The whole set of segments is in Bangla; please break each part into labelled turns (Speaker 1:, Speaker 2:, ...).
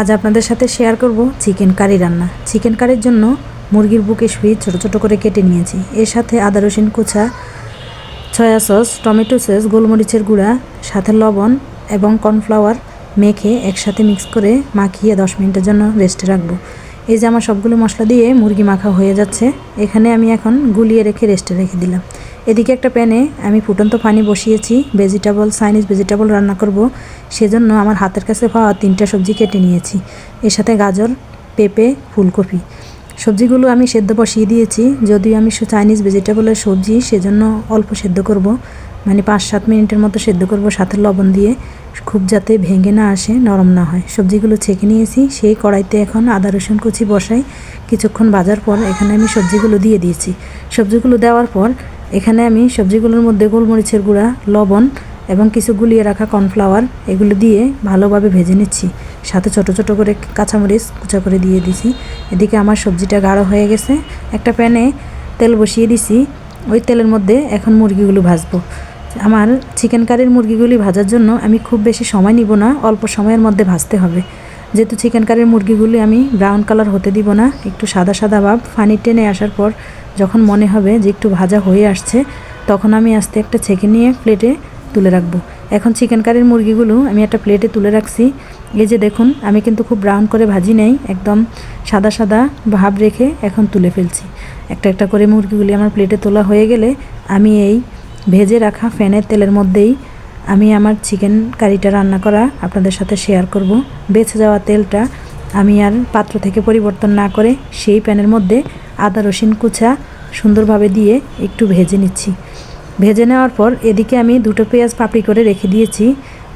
Speaker 1: আজ আপনাদের সাথে শেয়ার করব চিকেন কারি রান্না। চিকেন কারির জন্য মুরগির বুকে শুয়ে ছোটো ছোটো করে কেটে নিয়েছি। এর সাথে আদা, রসুন কুচা সয়া সস টমেটো সস গোলমরিচের গুঁড়া, সাথে লবণ এবং কর্নফ্লাওয়ার মেখে একসাথে মিক্স করে মাখিয়ে দশ মিনিটের জন্য রেস্টে রাখব। এই যে আমার সবগুলো মশলা দিয়ে মুরগি মাখা হয়ে যাচ্ছে, এখানে আমি এখন গুলিয়ে রেখে রেস্টে রেখে দিলাম। এদিকে একটা প্যানে আমি ফুটন্ত পানি বসিয়েছি ভেজিটেবল চাইনিজ ভেজিটেবল রান্না করব। সেজন্য আমার হাতের কাছে পাওয়া তিনটা সবজি কেটে নিয়েছি। এর সাথে গাজর, পেঁপে, ফুলকপি। সবজিগুলো আমি সেদ্ধ বসিয়ে দিয়েছি। যদিও আমি চাইনিজ ভেজিটেবলের সবজি সেজন্য অল্প সেদ্ধ করব। মানে পাঁচ সাত মিনিটের মতো সেদ্ধ করব সাথে লবণ দিয়ে। খুব যাতে ভেঙে না আসে, নরম না হয়। সবজিগুলো ছেঁকে নিয়েছি। সেই কড়াইতে এখন আদা, রসুন কুচি বসাই। কিছুক্ষণ বাজার পর এখানে আমি সবজিগুলো দিয়ে দিয়েছি। সবজিগুলো দেওয়ার পর এখানে আমি সবজিগুলোর মধ্যে গোলমরিচের গুঁড়া, লবণ এবং কিছু গুলিয়ে রাখা কর্নফ্লাওয়ার এগুলো দিয়ে ভালোভাবে ভেজে নিচ্ছি। সাথে ছোট ছোট করে কাঁচামরিচ কুচা করে দিয়ে দিছি। এদিকে আমার সবজিটা গাঢ় হয়ে গেছে। একটা প্যানে তেল বসিয়ে দিছি। ওই তেলের মধ্যে এখন মুরগিগুলো ভাজবো। আমার চিকেন কারির মুরগিগুলি ভাজার জন্য আমি খুব বেশি সময় নিব না, অল্প সময়ের মধ্যে ভাজতে হবে। যেহেতু চিকেন কারির মুরগিগুলি আমি ব্রাউন কালার হতে দিব না, একটু সাদা সাদা ভাব ফানি টেনে আসার পর যখন মনে হবে যে একটু ভাজা হয়ে আসছে, তখন আমি আস্তে একটা ছেঁকে নিয়ে প্লেটে তুলে রাখব। এখন চিকেন কারির মুরগিগুলো আমি একটা প্লেটে তুলে রাখছি। এই যে দেখুন, আমি কিন্তু খুব ব্রাউন করে ভাজি নেই, একদম সাদা সাদা ভাব রেখে এখন তুলে ফেলছি। একটা একটা করে মুরগিগুলি আমার প্লেটে তোলা হয়ে গেলে আমি এই ভেজে রাখা ফ্যানের তেলের মধ্যেই আমি আমার চিকেন কারিটা রান্না করা আপনাদের সাথে শেয়ার করব। বেঁচে যাওয়া তেলটা আমি আর পাত্র থেকে পরিবর্তন না করে সেই প্যানের মধ্যে আদা রসুন কুচা সুন্দরভাবে দিয়ে একটু ভেজে নিচ্ছি। ভেজে নেওয়ার পর এদিকে আমি দুটো পেঁয়াজ পাপড়ি করে রেখে দিয়েছি।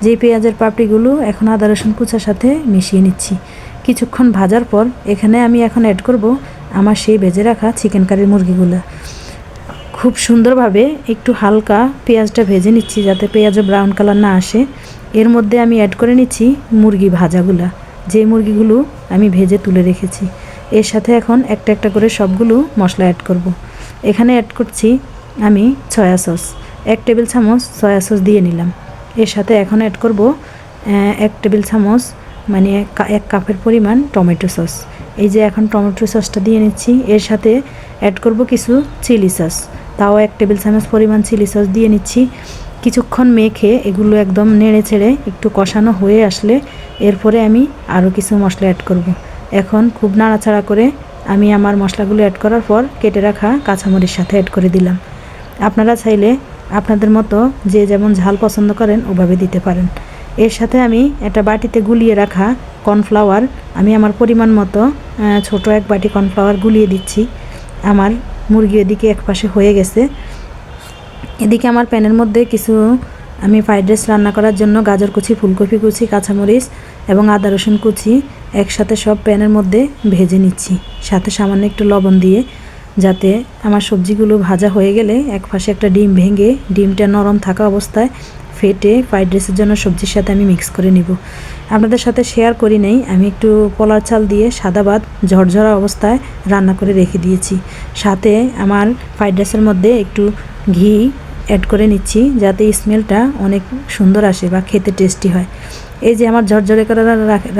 Speaker 1: যেই পেঁয়াজের পাপড়িগুলো এখন আদা রসুন কুচার সাথে মিশিয়ে নিচ্ছি। কিছুক্ষণ ভাজার পর এখানে আমি এখন অ্যাড করব আমার সেই ভেজে রাখা চিকেন কারির মুরগিগুলো। খুব সুন্দরভাবে একটু হালকা পেঁয়াজটা ভেজে নিচ্ছি যাতে পেঁয়াজও ব্রাউন কালার না আসে। এর মধ্যে আমি অ্যাড করে নিচ্ছি মুরগি ভাজাগুলা। যে মুরগিগুলো আমি ভেজে তুলে রেখেছি। এর সাথে এখন একটা একটা করে সবগুলো মশলা অ্যাড করব। এখানে অ্যাড করছি আমি সয়া সস এক টেবিল চামচ সয়া সস দিয়ে নিলাম। এর সাথে এখন অ্যাড করব এক টেবিল চামচ মানে এক কাপের পরিমাণ টমেটো সস এই যে এখন টমেটো সসটা দিয়ে নিচ্ছি। এর সাথে অ্যাড করব কিছু চিলি সস তাও এক টেবিল চামচ পরিমাণ চিলি সস দিয়ে নিচ্ছি। কিছুক্ষণ মেখে এগুলো একদম নেড়ে ছেড়ে একটু কষানো হয়ে আসলে এরপরে আমি আরও কিছু মশলা অ্যাড করব। এখন খুব নাড়াচাড়া করে আমি আমার মশলাগুলো অ্যাড করার পর কেটে রাখা কাঁচামরিচ সাথে অ্যাড করে দিলাম। আপনারা চাইলে আপনাদের মতো যে যেমন ঝাল পছন্দ করেন ওভাবে দিতে পারেন। এর সাথে আমি একটা বাটিতে গুলিয়ে রাখা কর্নফ্লাওয়ার, আমি আমার পরিমাণ মতো ছোট এক বাটি কর্নফ্লাওয়ার গুলিয়ে দিচ্ছি। আমার মুরগি এদিকে এক পাশে হয়ে গেছে। এদিকে আমার প্যানের মধ্যে কিছু আমি ফ্রাইড রাইস রান্না করার জন্য গাজর কুচি, ফুলকপি কুচি, কাঁচামরিচ এবং আদা রসুন কুচি একসাথে সব প্যানের মধ্যে ভেজে নিচ্ছি। সাথে সামান্য একটু লবণ দিয়ে যাতে আমার সবজিগুলো ভাজা হয়ে গেলে এক পাশে একটা ডিম ভেঙে ডিমটা নরম থাকা অবস্থায় ফেটে ফ্রাইড রাইসের জন্য সবজির সাথে আমি মিক্স করে নিব। আপনাদের সাথে শেয়ার করি নাই, আমি একটু পলার চাল দিয়ে সাদা ভাত ঝরঝরা অবস্থায় রান্না করে রেখে দিয়েছি। সাথে আমার ফ্রাইড রাইসের মধ্যে একটু ঘি অ্যাড করে নিচ্ছি, যাতে স্মেলটা অনেক সুন্দর আসে বা খেতে টেস্টি হয়। এই যে আমার ঝরঝরে করে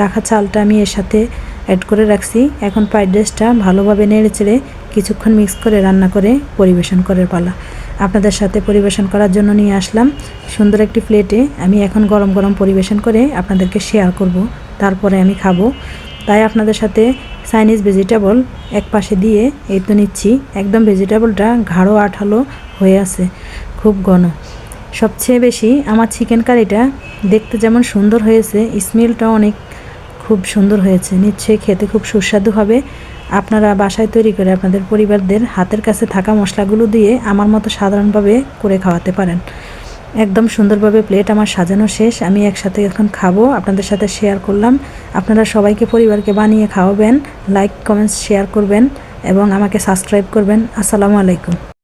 Speaker 1: রাখা চালটা আমি এর সাথে অ্যাড করে রাখছি। এখন ফ্রাইড রাইসটা ভালোভাবে নেড়ে চেড়ে কিছুক্ষণ মিক্স করে রান্না করে পরিবেশন করার পালা। আপনাদের সাথে পরিবেশন করার জন্য নিয়ে আসলাম। সুন্দর একটি প্লেটে আমি এখন গরম গরম পরিবেশন করে আপনাদেরকে শেয়ার করব। তারপরে আমি খাব। তাই আপনাদের সাথে চাইনিজ ভেজিটেবল এক পাশে দিয়ে এই তো নিচ্ছি। একদম ভেজিটেবলটা গাঢ় আঠালো হয়ে আছে। খুব ঘন। সবচেয়ে বেশি আমার চিকেন কারিটা দেখতে যেমন সুন্দর হয়েছে স্মেলটা অনেক খুব সুন্দর হয়েছে। নিশ্চয়ই খেতে খুব সুস্বাদু হবে। আপনারা বাসায় তৈরি করে আপনাদের পরিবারদের হাতের কাছে থাকা মশলাগুলো দিয়ে আমার মতো সাধারণভাবে করে খাওয়াতে পারেন। একদম সুন্দরভাবে প্লেট আমার সাজানো শেষ। আমি একসাথে এখন খাব, আপনাদের সাথে শেয়ার করলাম। আপনারা সবাইকে পরিবারকে বানিয়ে খাওয়াবেন লাইক কমেন্টস শেয়ার করবেন এবং আমাকে সাবস্ক্রাইব করবেন। আসসালামু আলাইকুম।